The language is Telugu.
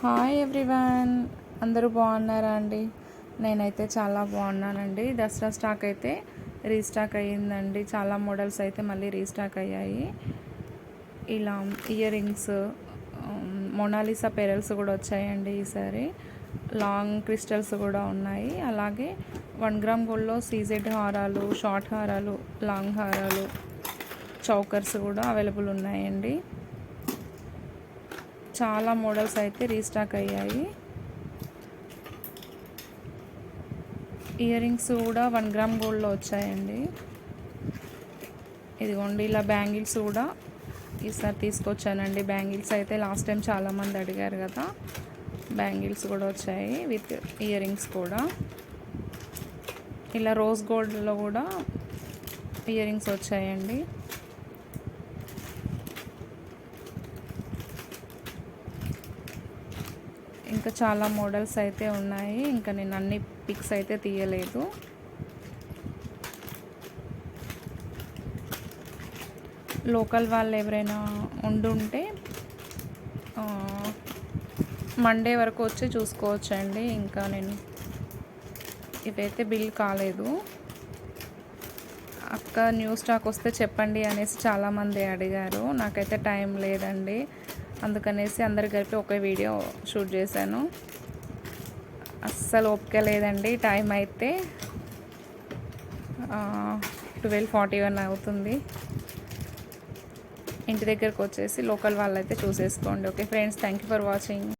Hi everyone. అందరూ బాగున్నారా అండి? నేనైతే చాలా బాగున్నానండి. దసరా స్టాక్ అయితే రీస్టాక్ అయ్యిందండి. చాలా మోడల్స్ అయితే మళ్ళీ రీస్టాక్ అయ్యాయి. ఇలా ఇయర్ రింగ్స్ మొనాలిసా పెరల్స్ కూడా వచ్చాయండి ఈసారి. లాంగ్ క్రిస్టల్స్ కూడా ఉన్నాయి. అలాగే వన్ గ్రామ్ గోల్డ్లో సీజెడ్ హారాలు షార్ట్ హారాలు లాంగ్ హారాలు చౌకర్స్ కూడా అవైలబుల్ ఉన్నాయండి. చాలా మోడల్స్ అయితే రీస్టాక్ అయ్యాయి. ఇయర్ రింగ్స్ కూడా వన్ గ్రామ్ గోల్డ్లో వచ్చాయండి. ఇదిగోండి ఇలా బ్యాంగిల్స్ కూడా ఈసారి తీసుకొచ్చానండి. బ్యాంగిల్స్ అయితే లాస్ట్ టైం చాలామంది అడిగారు కదా. బ్యాంగిల్స్ కూడా వచ్చాయి విత్ ఇయర్ రింగ్స్ కూడా. ఇలా రోజ్ గోల్డ్లో కూడా ఇయర్ రింగ్స్ వచ్చాయండి. ఇంకా చాలా మోడల్స్ అయితే ఉన్నాయి. ఇంకా నేను అన్ని పిక్స్ అయితే తీయలేదు. లోకల్ వాళ్ళు ఎవరైనా ఉండుంటే మండే వరకు వచ్చి చూసుకోవచ్చండి. ఇంకా నేను ఇవైతే బిల్ కాలేదు. అక్క న్యూ స్టాక్ వస్తే చెప్పండి అనేసి చాలామంది అడిగారు. నాకైతే టైం లేదండి. అందుకనేసి అందరు కలిపి ఒక వీడియో షూట్ చేశాను. అస్సలు ఓపిక లేదండి టైం అయితే ట్వెల్వ్ ఫార్టీ వన్ అవుతుంది. ఇంటి దగ్గరకు వచ్చేసి లోకల్ వాళ్ళైతే చూసేసుకోండి okay friends? Thank you for watching.